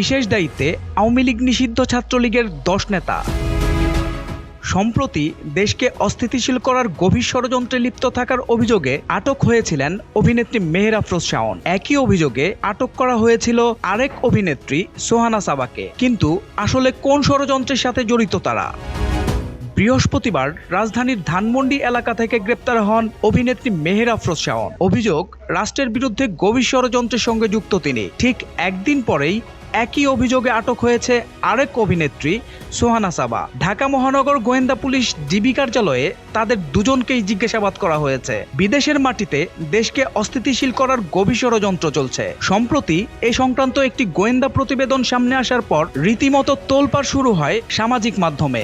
বিশেষ দায়িত্বে আওয়ামী লীগ নিষিদ্ধ ছাত্রলীগের দশ নেতা। সম্প্রতি দেশকে অস্থিতিশীল করার গভীর ষড়যন্ত্রে লিপ্ত থাকার অভিযোগে আটক হয়েছিলেন অভিনেত্রী মেহের আফরোজ শাওন। একই অভিযোগে আটক করা হয়েছিল আরেক অভিনেত্রী সোহানা সাবাকে। কিন্তু আসলে কোন ষড়যন্ত্রের সাথে জড়িত তারা? বৃহস্পতিবার রাজধানীর ধানমন্ডি এলাকা থেকে গ্রেপ্তার হন অভিনেত্রী মেহের আফরোজ শাওন। অভিযোগ, রাষ্ট্রের বিরুদ্ধে গভীর ষড়যন্ত্রের সঙ্গে যুক্ত তিনি। ঠিক একদিন পরেই একই অভিযোগে আটক হয়েছে আরেক অভিনেত্রী, সোহানা সাবা। ঢাকা মহানগর গোয়েন্দা পুলিশ ডিবি কার্যালয়ে তাদের দুজনকেই জিজ্ঞাসাবাদ করা হয়েছে। বিদেশের মাটিতে দেশকে অস্থিতিশীল করার গভীর ষড়যন্ত্র চলছে। সম্প্রতি এ সংক্রান্ত একটি গোয়েন্দা প্রতিবেদন সামনে আসার পর রীতিমতো তোলপাড় শুরু হয় সামাজিক মাধ্যমে।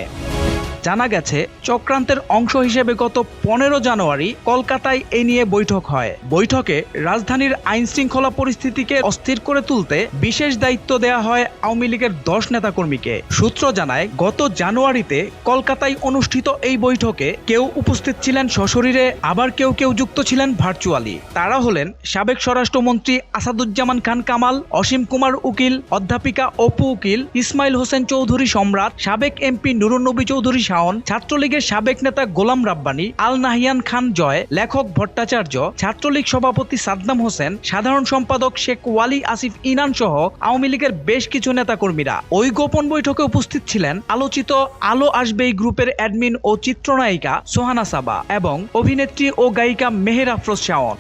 জানা গেছে, চক্রান্তের অংশ হিসেবে গত পনেরো জানুয়ারি কলকাতায় এ নিয়ে বৈঠক হয়। বৈঠকে রাজধানীর আইন শৃঙ্খলা পরিস্থিতিকে অস্থির করে তুলতে বিশেষ দায়িত্ব দেয়া হয় আওয়ামী লীগের দশ নেতাকর্মীকে। সূত্র জানায়, গত জানুয়ারিতে কলকাতায় অনুষ্ঠিত এই বৈঠকে কেউ উপস্থিত ছিলেন সশরীরে, আবার কেউ কেউ যুক্ত ছিলেন ভার্চুয়ালি। তারা হলেন সাবেক স্বরাষ্ট্রমন্ত্রী আসাদুজ্জামান খান কামাল, অসীম কুমার উকিল, অধ্যাপিকা অপু উকিল, ইসমাইল হোসেন চৌধুরী সম্রাট, সাবেক এমপি নুরুন্নবী চৌধুরী শাওন, ছাত্রলীগের সাবেক নেতা গোলাম রাব্বানি, আল নাহিয়ান খান জয়, লেখক ভট্টাচার্য, ছাত্রলীগ সভাপতি সাদ্দাম হোসেন, সাধারণ সম্পাদক শেখ ওয়ালি আসিফ ইনান সহ আওয়ামী লীগের বেশ কিছু নেতাকর্মীরা। ওই গোপন বৈঠকে উপস্থিত ছিলেন আলোচিত আলো আসবে এই গ্রুপের অ্যাডমিন ও চিত্রনায়িকা সোহানা সাবা এবং অভিনেত্রী ও গায়িকা মেহের আফরোজ শাওন।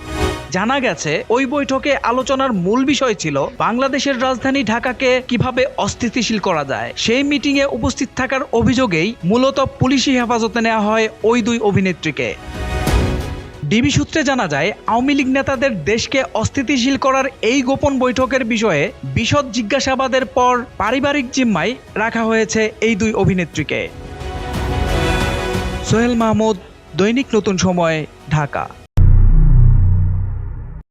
জানা গেছে, ওই বৈঠকে আলোচনার মূল বিষয় ছিল বাংলাদেশের রাজধানী ঢাকাকে কীভাবে অস্থিতিশীল করা যায়। সেই মিটিংয়ে উপস্থিত থাকার অভিযোগেই মূলত পুলিশি হেফাজতে নেওয়া হয় ওই দুই অভিনেত্রীকে। ডিবি সূত্রে জানা যায়, আওয়ামী লীগ নেতাদের দেশকে অস্থিতিশীল করার এই গোপন বৈঠকের বিষয়ে বিশদ জিজ্ঞাসাবাদের পর পারিবারিক জিম্মায় রাখা হয়েছে এই দুই অভিনেত্রীকে। সোহেল মাহমুদ, দৈনিক নতুন সময়, ঢাকা।